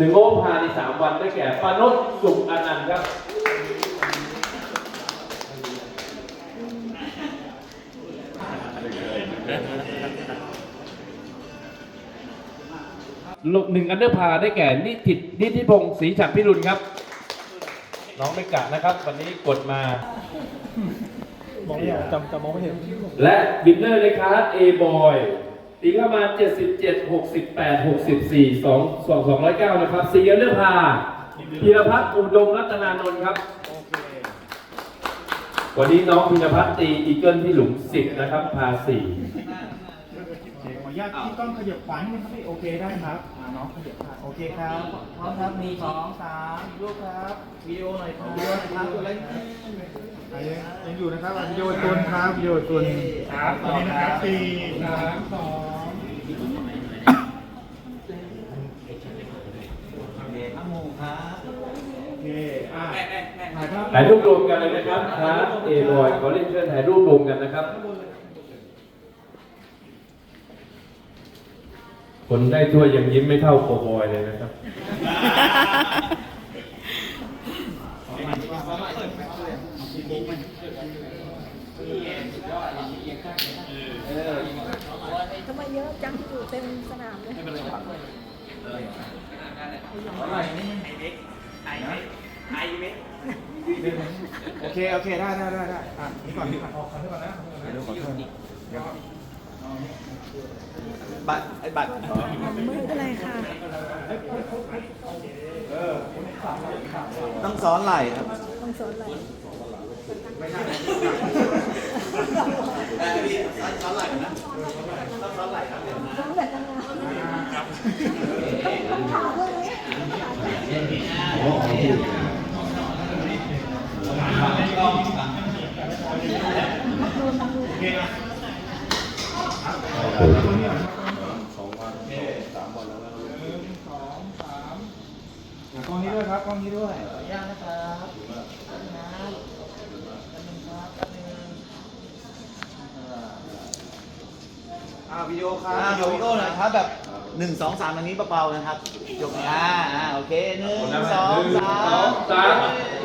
หนึ่งโอภาในสามวันได้แก่ปานนท์สุขอนันต์ครับลงหนึ่งอันเดอร์พาได้แก่นิตินิติพงศ์ศรีฉัตรพิรุณครับ น้องไม่กะนะครับ วันนี้กดมามองไม่เห็นจำจำมองไม่เห็น และวินเนอร์ในค ลาส A boy ตีเข้ามา77 68 64 2 2 209นะครับสีอันเดอร์พาพีรพัฒน์อุดมรัตนานนท์ครับ วันนี้น้องพีรพัฒน์ตีอีเกิลที่หลุม10นะครับพา4โอเคขออนุญาตที่ต้องขยับขวานิดนึงครับพี่โอเคได้ครับอ่าน้องขยับขาโอเคครับพร้อมครับมีสองสามอีกรูปครับวิดีโอหน่อยครับวิดีโอหน่อยครับตัวเล็กอะยังยังอยู่นะครับอะวิดีโอตัวนึงครับวิดีโอตัวหนึงครับตอนนี้นะครับสี่สามสอง โอเค อะถ่ายภาพถ่ายรูปรวมกันเลยนะครับคลาส A boy ขอเรียนเชิญถ่ายรูปรวมกันนะครับ คนได้ถ้วยยังยิ้มไม่เท่าโคบอยเลยนะครับ ทำไมเยอะจังอยู่เต็มสนามเลย โอเค โอเค ได้ได้ได้ได้อะนี่ก่อนนี่ก่อนออกขอโทษก่อนนะเดี๋ยวขอโทษเดี๋ยวบัตรไอ้บัตรไม่เป็นไรค่ะ ต้องซ้อนไหล่ครับ ต้องสอนอะไรได้พี่ซ้อนไหล่นะต้องซ้อนไหล่ครับต้องแบบยังไงต้องถามด้วยไหมอะกล้องนี้ด้วยครับกล้องนี้ด้วยย่างนะครับนะแป๊บนึงครับแป๊บนึง อ่าวิดีโอครับอ่าวิดีโอหน่อยครับแบบหนึ่งสองสามอันนี้เบาๆนะครับยกอ่าอ่าโอเคหนึ่งสองสามสาม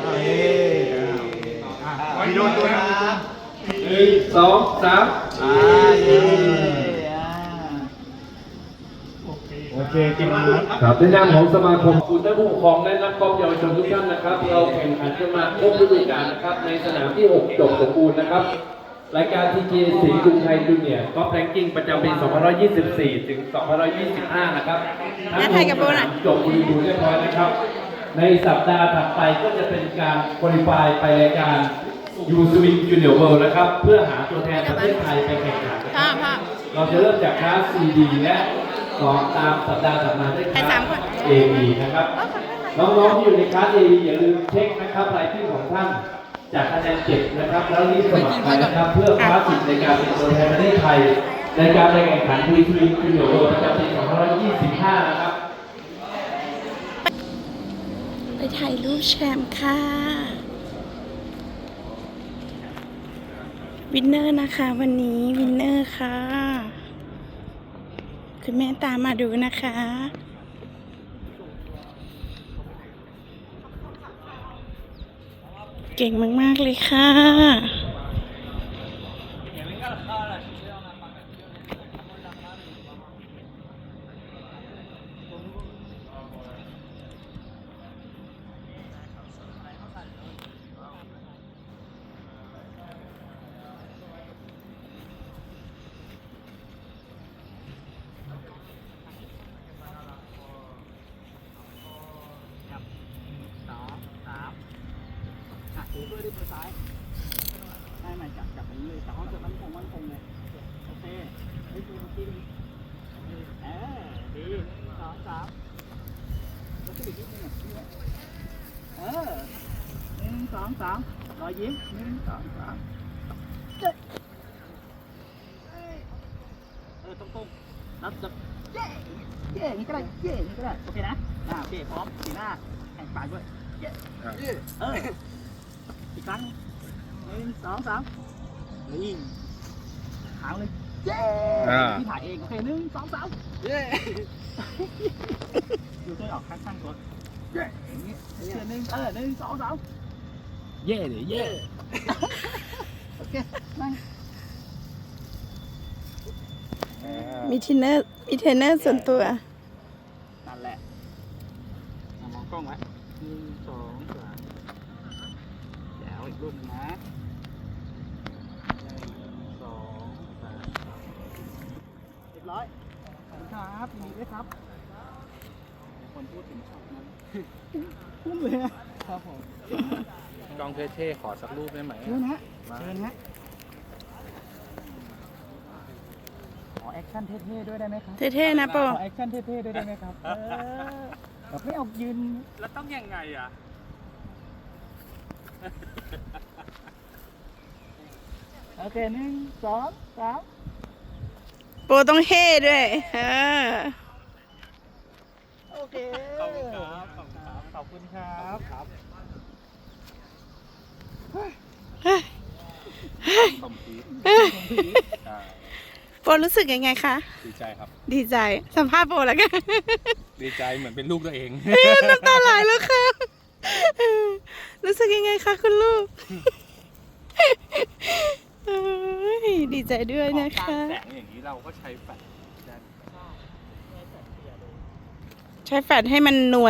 อ่าเอ๊อะอ่าวิดีโอตัวคนะรับหนึ่งสองสามอ่าเย้อ่าโอเคเก่งมากครับครับในนามของสมาคมคุณท่านผู้ปกครองและนักกอล์ฟเยาวชนทุกท่านนะครับ เราแข่งขันกันมาครบฤดูกาลนะครับ ในสนามที่ 6 จบสมบูรณ์นะครับ รายการ TGA สีกรุงไทยจูเนียร์กอล์ฟแรงกิ้งประจำปี2024 ถึง2025 นะครับทั้งถ่ายกับโบหน่อยจบบริบูรณ์เรียบร้อยนะครับ ในสัปดาห์ถัดไปก็จะเป็นการคุริฟายไปรายการยูสวิงจูเนียร์เวิลด์นะครับ เพื่อหาตัวแทนประเทศไทยไปแข่งขันนะคภารับพภาพเราจะเริ่มจากคลาส CD และสองตามสัปดาห์ถัดมาด้วยคใครลาสามสคน AB นะครับ น้องๆที่อยู่ในคลาส AB อย่าลืมเช็คนะครับรายชื่อของท่าน จากคะแนนเก็บนะครับ แล้วรีบสมัครไปนะครับ เพื่อคว้าสิทธิ์ในการเป็นตัวแทนประเทศไทย ในการไปแข่งขันวีทูจูเนียร์เวิลด์ประจำปี2525 นะครับ ไปถ่ายรูปแชมป์ค่ะ วินเนอร์นะคะ วันนี้วินเนอร์ค่ะ คุณแม่ตามมาดูนะคะ เก่งมาก ๆ เลยค่ะ ถือด้วยด้วยมือซ้ายไม่ไม่จับจับอย่างนี้เลยแต่ห้องจะมั่นคงมั่นคงเลยโอเคเฮ้ยตัวเมื่นี่เออดีสองสามแล้วก็อีกนิดนึงเออหนึ่งสองสามรอยยิ้มหนึ่งสองสามเออตรงตรงนับจับเย้เย้อย่างนี้ก็ได้เย้อย่างนี้ก็ได้โอเคนะอ่าโอเคพร้อมสีหน้าแข่งปากด้วยเอออ กครั้งหนึ่งสองสามนี่หางเลยเย้อ่าพี่ถ่ายเองโอเคหนึ่งสองสามเย้ดูตัวออกข้างๆตัวเย้อย่างนี้เชื่อหนึ่งเออหนึ่งสองสามเย่เลยเย่โอเคนั่งมีเทรนเนอร์มีเทรนเนอร์ส่วนตัว นั่นแหละอะมองกล้องไว้หนึ่งสองสามแจ๋วอีก รูปหนึงนะหนึ่งสองสามเรียบร้อยขอบคุณครับยินดีด้วยครับมีคนพูดถึงช็อตนั้นพุ่งเลยนะครับผมกล้องเท่ๆขอสักรูปได้ไหมเชิญฮะเชิญฮะขอแอคชั่นเท่ๆด้วยได้ไหมครับ เท่ๆนะโปขอแอคชั่นเท่ๆด้วยได้ไหมครับเออแบบไม่เอายืน แล้วต้องยังไงอะ โอเคหนึ่งสองสามโปต้องเฮ่ด้วยเออโอเคขอบคุณครับขอบคุณครับขอบคุณครับครับคอมพีทเอ้ยใช่โปรู้สึกยังไงคะ ดีใจครับ ดีใจ สัมภาษณ์โปแล้วกัน ดีใจเหมือนเป็นลูกตัวเอง น้ำตาไหลแล้วค่ะ รู้สึกยังไงคะคุณลูกเอ้ยดีใจด้วยนะคะ แสงอย่างนี้เราก็ใช้แฟลชได้ใช้แฟลชให้มันนวล